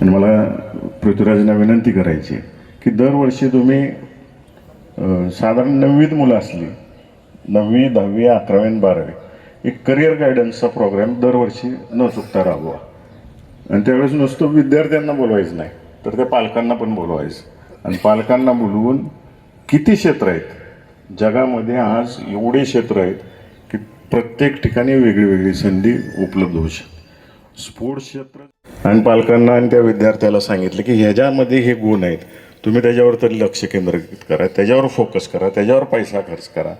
आणि मला पृथ्वीराजांना विनंती करायची की दरवर्षी तुम्ही साधारण नववीत मुलं असली नववी दहावी अकरावी आणि बारावी एक करिअर गायडन्सचा प्रोग्राम दरवर्षी न चुकता राबवा. आणि त्यावेळेस नुसतं विद्यार्थ्यांना बोलवायचं नाही तर त्या पालकांना पण बोलवायचं. आणि पालकांना बोलवून किती क्षेत्र आहेत? जगामध्ये आज एवढे क्षेत्र आहेत की प्रत्येक ठिकाणी वेगळी वेगळी संधी उपलब्ध होऊ शकते. स्पोर्ट्स क्षेत्र आणि पालकांना आणि त्या विद्यार्थ्याला सांगितलं की ह्याच्यामध्ये हे गुण आहेत. तुम्ही त्याच्यावर तरी लक्ष केंद्रित करा त्याच्यावर फोकस करा त्याच्यावर पैसा खर्च करा.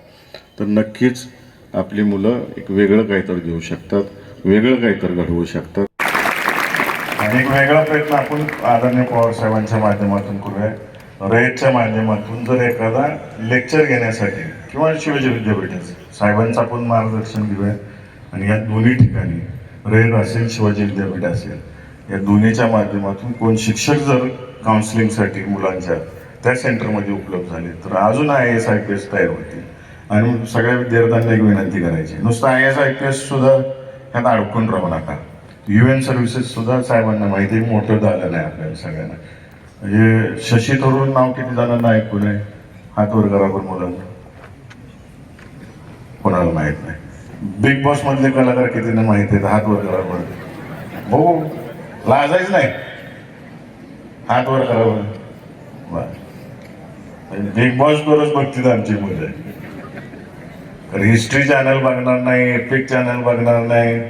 तर नक्कीच आपली मुलं एक वेगळं काहीतरी घेऊ शकतात वेगळं काहीतरी घडवू शकतात. आणि एक वेगळा प्रयत्न आपण आदरणीय पवार साहेबांच्या माध्यमातून करूया. रयतच्या माध्यमातून जर एखादा लेक्चर घेण्यासाठी किंवा शिवाजी विद्यापीठाचं साहेबांचं आपण मार्गदर्शन घेऊया. आणि या दोन्ही ठिकाणी रयत असेल शिवाजी विद्यापीठ असेल. या दोन्हीच्या माध्यमातून कोण शिक्षक जर काउन्सिलिंगसाठी मुलांच्या त्या सेंटरमध्ये उपलब्ध झाले तर अजून I S I P S तयार होतील. आणि सगळ्या विद्यार्थ्यांना एक विनंती करायची. नुसतं I S I P S सुद्धा ह्यात अडकून राहू नका. यू एन सर्व्हिसेस सुद्धा साहेबांना माहिती आहे, मोठं झालं नाही आपल्याला सगळ्यांना. म्हणजे शशी थरूर नाव किती जणांना ऐकून आहे? हात वर करा पण मुलांना. कोणाला माहीत नाही. बिग बॉस मधले कलाकार कितीने माहिती आहेत? हात वर करा पण भाऊ लाजायच नाही. हात वर करावं बिग बॉस वरच बघतील आमची मुलं. तर हिस्ट्री चॅनल बघणार नाही एपिक चॅनल बघणार नाही.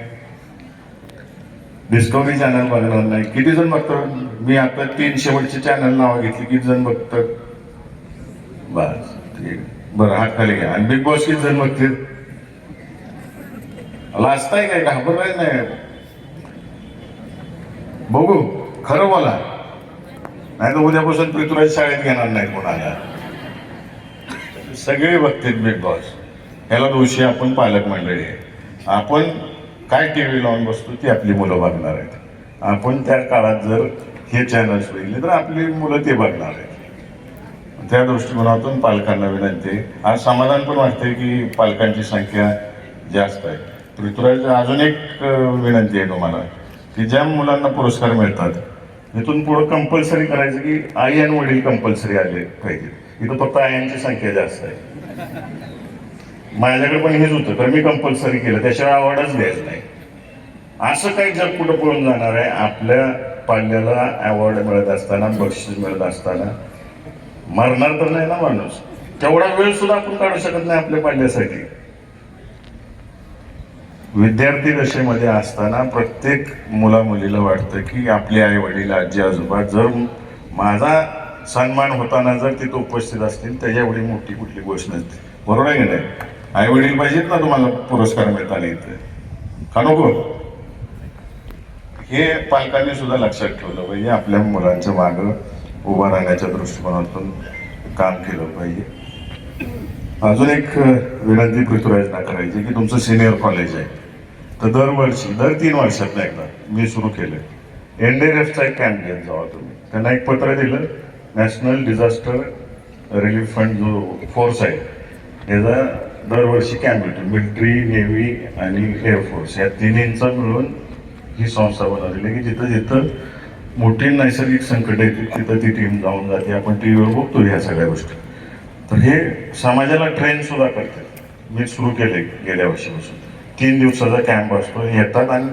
डिस्कवरी चॅनल बघणार नाही. किती जण बघतात? मी आता तीन शेवटचे चॅनल नाव घेतली किती जण बघतात? बस ठीक बरं हात खाली घ्या. आणि बिग बॉस किती जण बघतील? लाजताय काय? घाबरलाय नाही. बघू खरं बोला. नाही तर उद्यापासून पृथ्वीराज शाळेत घेणार नाही कोणाला. सगळे बघतील बिग बॉस ह्याला दोषी आपण पालक मंडळी आहे. आपण काय टी व्ही लावून बसतो ती आपली मुलं बघणार आहेत. आपण त्या काळात जर हे चॅनल्स बघितले तर आपली मुलं ते बघणार आहेत. त्या दृष्टिकोनातून पालकांना विनंती आज समाधान पण वाटते की पालकांची संख्या जास्त आहे. पृथ्वीराज अजून एक विनंती आहे तुम्हाला. की ज्या मुलांना पुरस्कार मिळतात इथून पुढं कंपल्सरी करायचं की आई आणि वडील कंपल्सरी आले पाहिजे. इथं फक्त आयांची संख्या जास्त आहे. माझ्याकडे पण हेच होतं तर मी कंपल्सरी केलं त्याशिवाय अवॉर्डच द्यायचं नाही. असं काही जग कुठं पळून जाणार आहे आपल्या पाल्याला अवॉर्ड मिळत असताना बक्षीस मिळत असताना मरणार तर नाही ना माणूस. तेवढा वेळ सुद्धा आपण काढू शकत नाही आपल्या पाल्यासाठी. विद्यार्थी दशेमध्ये असताना प्रत्येक मुला मुलीला वाटतं की आपले आई वडील आजी आजोबा जर माझा सन्मान होताना जर तिथं उपस्थित असतील त्याच्या एवढी मोठी कुठली गोष्ट नसते. बरोबर आहे की नाही? आई वडील पाहिजेत ना तुम्हाला पुरस्कार मिळताना इथे. का नको? हे पालकांनी सुद्धा लक्षात ठेवलं पाहिजे. आपल्या मुलांच्या मागं उभा राहण्याच्या दृष्टिकोनातून काम केलं पाहिजे. अजून एक विनंती पृथ्वीराजना करायची की तुमचं सिनियर कॉलेज आहे. तर दरवर्षी दर तीन वर्षात एकदा मी सुरू केलं एनडीआरएफचा एक कॅम्प घेत जावा तुम्ही. त्यांना एक पत्र दिलं नॅशनल डिझास्टर रिलीफ फंड जो फोर्स आहे याचा दरवर्षी कॅम्प येतो मिलिटरी नेव्ही आणि एअरफोर्स या तिन्हींचा मिळून ही संस्था बनवलेली आहे की जिथं जिथं मोठी नैसर्गिक संकट येते तिथं ती टीम जाऊन जाते. आपण टी व्हीवर बघतो ह्या सगळ्या गोष्टी. तर हे समाजाला ट्रेन सुद्धा करते. मी सुरू केले गेल्या वर्षीपासून. तीन दिवसाचा कॅम्प असतो. येतात आणि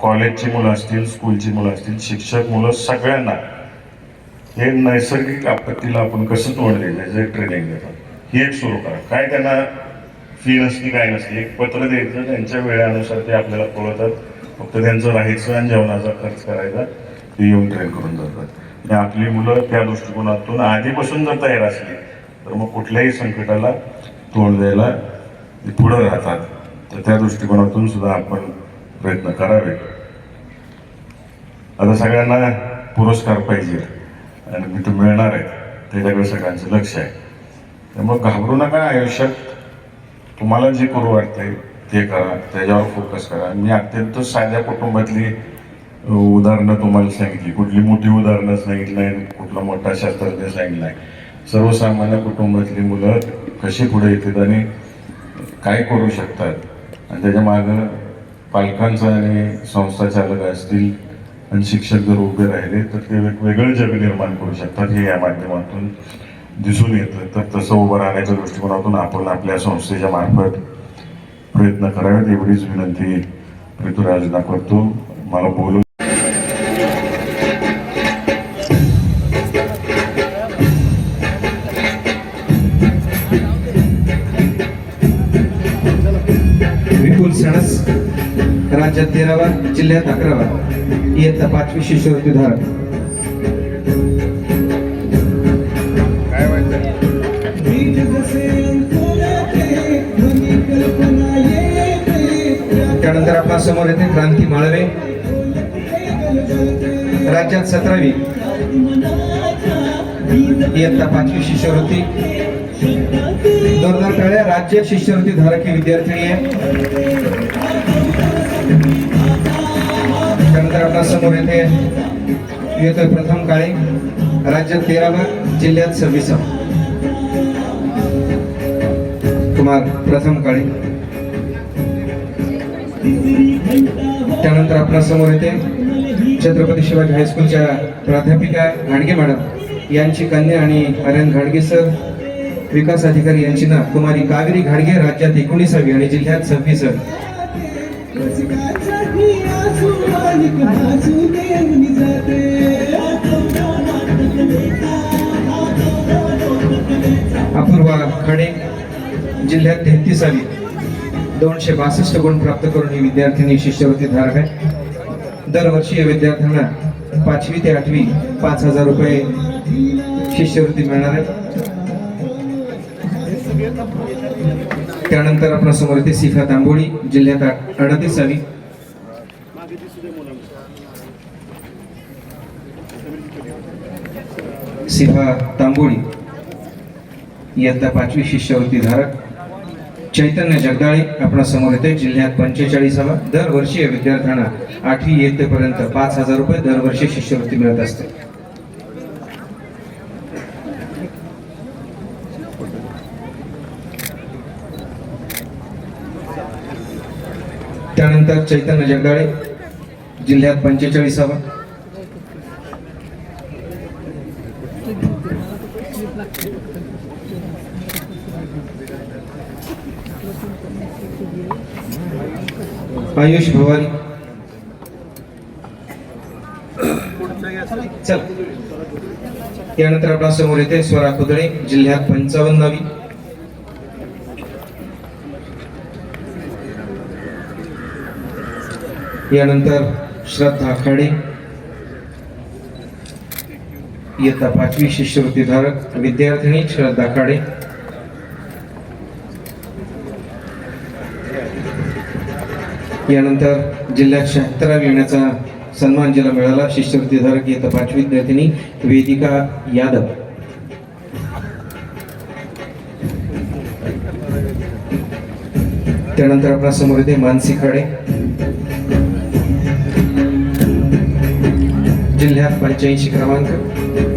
कॉलेजची मुलं असतील स्कूलची मुलं असतील शिक्षक मुलं सगळ्यांना हे नैसर्गिक आपत्तीला आपण कसं तोंड द्यायचं ट्रेनिंग देतात. ही एक सुरू करा. काय त्यांना फी नसती काय नसती. एक पत्र द्यायचं त्यांच्या वेळानुसार ते आपल्याला कळवतात फक्त त्यांचं राहायचं आणि जेवणाचा खर्च करायचा ते येऊन ट्रेन करून जातात. आणि आपली मुलं त्या दृष्टिकोनातून आधीपासून जर तयार असली तर मग कुठल्याही संकटाला तोंड द्यायला ते पुढं राहतात. तर त्या दृष्टिकोनातून सुद्धा आपण प्रयत्न करावे. आता सगळ्यांना पुरस्कार पाहिजे आणि मी तो मिळणार आहे. त्याच्याकडे सगळ्यांचं लक्ष आहे. त्यामुळे घाबरू नका आयुष्यात. तुम्हाला जे करू वाटते ते करा. त्याच्यावर फोकस करा. मी अत्यंत साध्या कुटुंबातली उदाहरणं तुम्हाला सांगितली. कुठली मोठी उदाहरणं सांगितली नाही कुठला मोठा शास्त्रज्ञ सांगितलं आहे. सर्वसामान्य कुटुंबातली मुलं कशी पुढे येतात आणि काय करू शकतात? आणि त्याच्या मागं पालकांचा आणि संस्था चालक असतील आणि शिक्षक जर उभे राहिले तर ते एक वेगळं जग निर्माण करू शकतात हे या माध्यमातून दिसून येतं. तर तसं उभं राहण्याच्या दृष्टिकोनातून आपण आपल्या संस्थेच्या मार्फत प्रयत्न करावेत. एवढीच विनंती ऋतुराजना करतो. मला बोलून जिल्ह्यात अकरावा. इयत्ता पाचवी शिष्यवृत्ती धारक त्यानंतर आपल्यासमोर येते. क्रांती माळवे. राज्यात सतरावी. इयत्ता पाचवी शिष्यवृत्ती. दोन हजार राज्य शिष्यवृत्ती धारक ही विद्यार्थिनी आहे. त्यानंतर आपल्यासमोर येते येतोय प्रथम काळे. राज्यात तेरावा जिल्ह्यात सव्वीसावा. कुमार प्रथम काळे. त्यानंतर आपल्यासमोर येते छत्रपती शिवाजी हायस्कूलच्या प्राध्यापिका घाडगे मॅडम. यांची कन्या आणि आर्यन घाडगे सर. विकास अधिकारी यांची ना कुमारी कावेरी घाडगे राज्यात एकोणीसावी आणि जिल्ह्यात सव्वीस अपूर्वा खडे जिल्ह्यात तेहतीसावी दोनशे बासष्ट गुण प्राप्त करून ही विद्यार्थिनी शिष्यवृत्ती धारक आहे. दरवर्षी या विद्यार्थ्यांना पाचवी ते आठवी पाच हजार रुपये शिष्यवृत्ती मिळणार आहे. त्यानंतर आपल्यासमोर येते सिफा तांबोळी जिल्ह्यात अडतीसावी सिफा तांबोळी इयत्ता पाचवी शिष्यवृत्ती धारक. चैतन्य जगदाळे आपणा समोर येते. जिल्ह्यात पंचेचाळीसावा. दरवर्षी या विद्यार्थ्यांना आठवी इयत्तेपर्यंत पाच हजार रुपये दरवर्षी शिष्यवृत्ती मिळत असते. त्यानंतर चैतन्य जगदाळे जिल्ह्यात पंचेचाळीसावा. आयुष भवानी। चल। त्यानंतर आपला समोर येते स्वरा कुदळे जिल्ह्यात पंचावन्नावी. यानंतर श्रद्धा खाडे इयत्ता पाचवी शिष्यवृत्ती धारक विद्यार्थिनी श्रद्धा काडे यानंतर जिल्ह्यात शहात्तरावी येण्याचा सन्मान जिला मिळाला शिष्यवृत्ती धारक इयत्ता पाचवी विद्यार्थिनी वेदिका यादव. त्यानंतर आपल्यासमोर येते मानसी खाडे जिल्ह्यात पंच्याऐंशी क्रमांक.